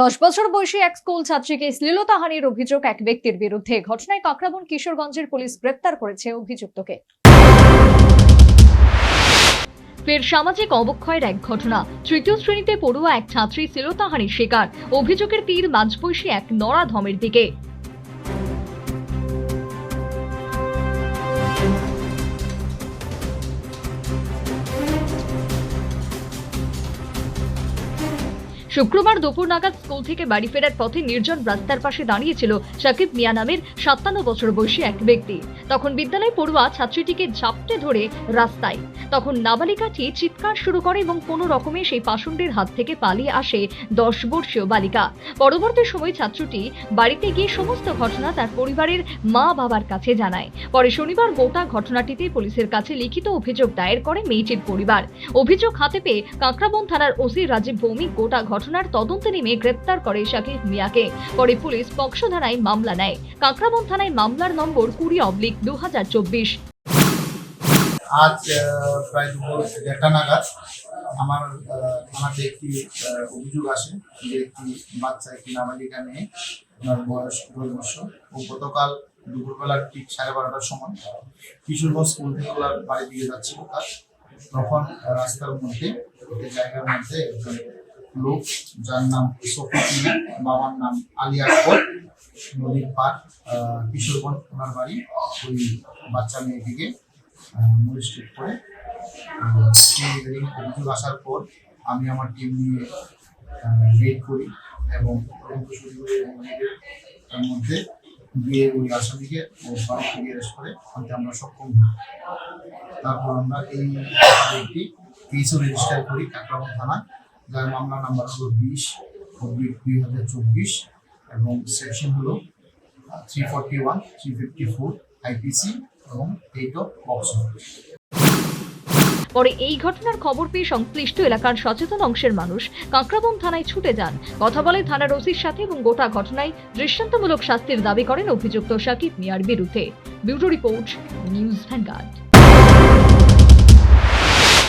দশ বছর বয়সী এক স্কুল ছাত্রীকে শ্লীলতাহানির অভিযোগ এক ব্যক্তির বিরুদ্ধে। ঘটনায় কাকরাবন কিশোরগঞ্জের পুলিশ গ্রেপ্তার করেছে অভিযুক্তকে। ফের সামাজিক অবক্ষয়ের এক ঘটনা। তৃতীয় শ্রেণীতে পড়ুয়া এক ছাত্রী শ্লীলতাহানির শিকার। অভিযোগের তীর মাঝবয়সী এক নরাধমের দিকে। শুক্রবার দুপুর নাগাদ স্কুল থেকে বাড়ি ফেরার পথে নির্জন রাস্তার পাশে দাঁড়িয়েছিল সাকিব মিয়া নামের সাতান্ন বছর বয়সী এক ব্যক্তি। তখন বিদ্যালয় পড়ুয়া ছাত্রীটিকে ঝাপটে ধরে রাস্তায়। তখন নাবালিকাটি চিৎকার শুরু করে এবং কোনো রকমে সেই পাষণ্ডের হাত থেকে পালিয়ে আসে দশ বর্ষীয় বালিকা। পরবর্তী সময় ছাত্রটি বাড়িতে গিয়ে সমস্ত ঘটনা তার পরিবারের মা বাবার কাছে জানায়। পরে শনিবার গোটা ঘটনাটিতে পুলিশের কাছে লিখিত অভিযোগ দায়ের করে মেয়েটির পরিবার। অভিযোগ হাতে পেয়ে কাঁকড়াবন থানার ওসি রাজীব ভৌমিক গোটা ঘটনার তদন্তে নেমে গ্রেপ্তার করে শাকিব মিয়াকে। পরে পুলিশ পক্সো ধারায় মামলা নেয়। কাঁকড়াবন থানায় মামলার নম্বর কুড়ি অবলিক দু হাজার চব্বিশ। আজ প্রায় দুপুর দেড়টা নাগাদ আমার থানাতে একটি অভিযোগ আসে যে একটি বাচ্চা একটি নাবালিকা মেয়ে ওনার বয়স দশ বছর ও গতকাল দুপুরবেলা ঠিক সাড়ে বারোটার সময় কিশোরগঞ্জ স্কুল থেকে ওনার বাড়ি দিয়ে যাচ্ছিল তার। তখন রাস্তার মধ্যে জায়গার মধ্যে একজন লোক, যার নাম সফিক বাবার নাম আলী আকবর, নদীর পার কিশোরগঞ্জ, ওনার বাড়ি, ওই বাচ্চা মেয়েটিকে মোলিস্টেড করে। অভিযোগ আসার পর আমি আমার টিম নিয়ে রেড করি এবং তার মধ্যে গিয়ে ওই আসামিকে বাড়ি থেকে অ্যারেস্ট করে। আনতে আমরা সক্ষম হই। তারপর আমরা এই রেজিস্টার করি কাকরাবন থানা যার মামলা নাম্বার হলো বিশ, দুই হাজার চব্বিশ এবং সেকশন হলো three forty one three fifty four IPC এবং এইট অফ বক্সর পরে এই ঘটনার খবর পেয়ে সংশ্লিষ্ট এলাকার সচেতন অংশের মানুষ কাঁকড়াবন থানায় ছুটে যান। কথা বলে থানার ওসির সাথে এবং গোটা ঘটনায় দৃষ্টান্তমূলক শাস্তির দাবি করেন অভিযুক্ত শাকিব মিয়ার বিরুদ্ধে। Bureau report, news Vanguard.